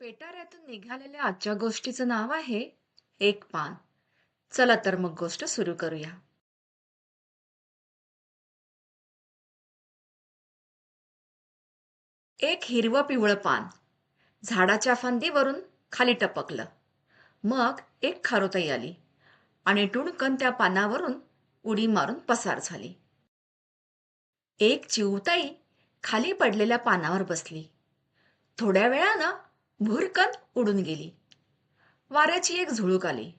पेटाऱ्यातून निघालेल्या आजच्या गोष्टीचं नाव आहे एक पान. चला तर मग गोष्ट सुरू करूया. एक हिरवं पिवळं पान. झाडाच्या फांदीवरून खाली टपकलं. मग एक खारोताई आली आणि टुणकन त्या पानावरून उडी मारून पसार झाली. एक चिवताई खाली पडलेल्या पानावर बसली. थोड्या वेळानं भुरकन उडून गेली. वाऱ्याची एक झुळूक आली.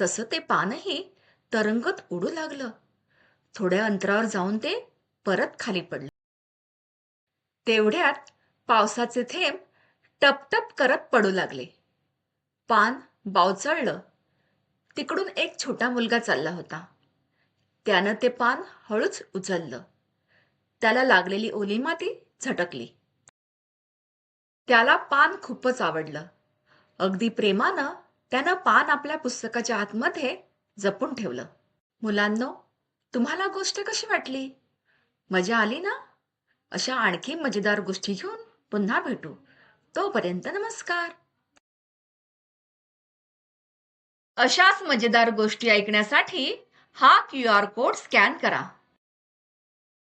तसं ते पानही तरंगत उडू लागलं. थोड्या अंतरावर जाऊन ते परत खाली पडलं. तेवढ्यात पावसाचे थेंब टपटप करत पडू लागले. पान बावचळलं. तिकडून एक छोटा मुलगा चालला होता. त्यानं ते पान हळूच उचललं. त्याला लागलेली ओली माती झटकली. त्याला पान खूपच आवडलं. अगदी प्रेमानं त्यानं पान आपल्या पुस्तकाच्या आतमध्ये जपून ठेवलं. मुलांनो तुम्हाला गोष्ट कशी वाटली? मजा आली ना? अशा आणखी मजेदार गोष्टी घेऊन पुन्हा भेटू. तोपर्यंत नमस्कार. अशाच मजेदार गोष्टी ऐकण्यासाठी हा क्यू आर कोड स्कॅन करा.